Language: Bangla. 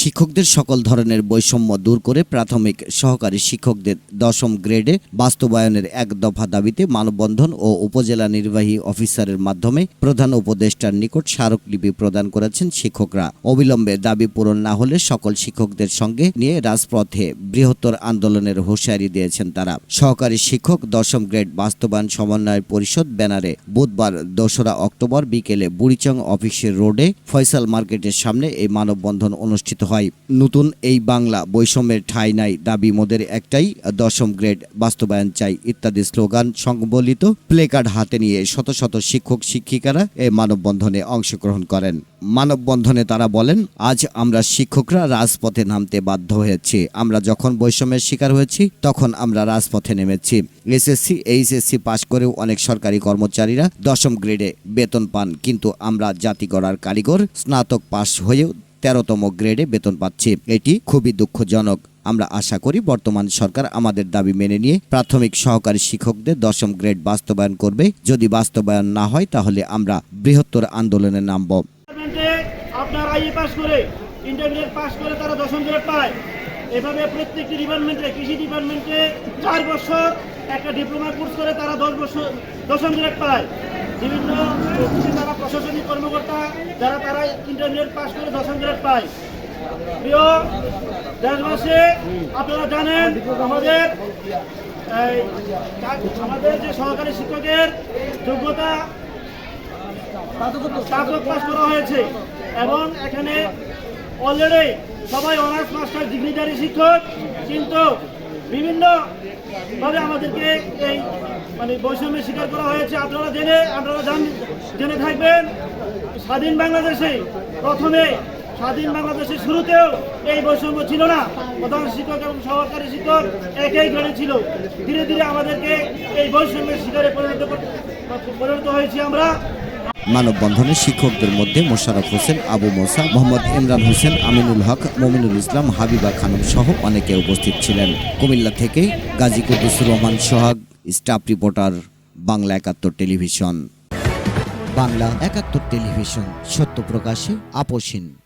শিক্ষকদের সকল ধরনের বৈষম্য দূর করে প্রাথমিক সহকারী শিক্ষকদের দশম গ্রেডে বাস্তবায়নের এক দফা দাবিতে মানববন্ধন ও উপজেলা নির্বাহী অফিসারের মাধ্যমে প্রধান উপদেষ্টার নিকট স্মারকলিপি প্রদান করেছেন শিক্ষকরা। অবিলম্বে দাবি পূরণ না হলে সকল শিক্ষকদের সঙ্গে নিয়ে রাজপথে বৃহত্তর আন্দোলনের হুঁশিয়ারি দিয়েছেন তারা। সহকারী শিক্ষক দশম গ্রেড বাস্তবায়ন সমন্বয় পরিষদ ব্যানারে বুধবার দোসরা অক্টোবর বিকেলে বুড়িচং অফিসের রোডে ফয়সাল মার্কেটের সামনে এই মানববন্ধন অনুষ্ঠিত হয়। নতুন এই বাংলা বৈষম্যের ঠাঁই নাই। দাবি মোদের একটাই, দশম গ্রেড বাস্তবায়ন চাই ইত্যাদি স্লোগান সংবলিত প্লেকার্ড হাতে নিয়ে শত শত শিক্ষক শিক্ষিকারা এই মানববন্ধনে অংশগ্রহণ করেন। মানববন্ধনে তারা বলেন, আজ আমরা শিক্ষকরা রাজপথে নামতে বাধ্য হয়েছি। আমরা যখন বৈষম্যের শিকার হয়েছি, তখন আমরা রাজপথে নেমেছি। এসএসসি, এইচএসসি পাশ করেও অনেক সরকারি কর্মচারীরা দশম গ্রেডে বেতন পান। কিন্তু আমরা জাতি গড়ার কারিগর, স্নাতক পাশ হয়েও তেরোতম গ্রেডে বেতন পাচ্ছি। এটি খুবই দুঃখজনক। আমরা আশা করি বর্তমান সরকার আমাদের দাবি মেনে নিয়ে প্রাথমিক সহকারী শিক্ষকদের দশম গ্রেড বাস্তবায়ন করবে। যদি বাস্তবায়ন না হয়, তাহলে আমরা বৃহত্তর আন্দোলনে নামব। পায়। এভাবে প্রত্যেকটি ডিপার্টমেন্টে কৃষি ডিপার্টমেন্টে চার বছর একটা ডিপ্লোমা কোর্স করে তারা দশ বছর দশম গ্রেড পায়। বিভিন্ন তারা প্রশাসনিক কর্মকর্তা, যারা তারা ইন্টারমিডিয়েট পাশ করে দশম গ্রেড পায়। প্রিয় দেশবাসী, আপনারা জানেন আমাদের আমাদের যে সহকারী শিক্ষকের যোগ্যতা স্নাতক পাস করা হয়েছে এবং এখানে অলরেডি সবাই অনার্স মাস্টার ডিগ্রিধারী শিক্ষক, কিন্তু বিভিন্নভাবে আমাদেরকে এই মানে বৈষম্যের শিকার করা হয়েছে, আপনারা জেনে, আপনারা জান- জেনে থাকবেন, স্বাধীন বাংলাদেশে প্রথমে, স্বাধীন বাংলাদেশের শুরুতেও এই বৈষম্য ছিল না। প্রধান শিক্ষক এবং সহকারী শিক্ষক একই গ্রেডে ছিল। ধীরে ধীরে আমাদেরকে এই বৈষম্যের শিকারে পরিণত পরিণত হয়েছি আমরা। মানববন্ধনে শিক্ষকদের মধ্যে মোশাররফ হোসেন, আবু মোসা, মোহাম্মদ ইমরান হোসেন, আমিনুল হক, মমিনুল ইসলাম, হাবিবা খানম সহ অনেকে উপস্থিত ছিলেন। কুমিল্লা থেকে Gazi Quddusur Rahman Sohag. Staff reporter Bangla Ekattor television. Bangla একাত্তর টেলিভিশন সত্য প্রকাশে আপোষহীন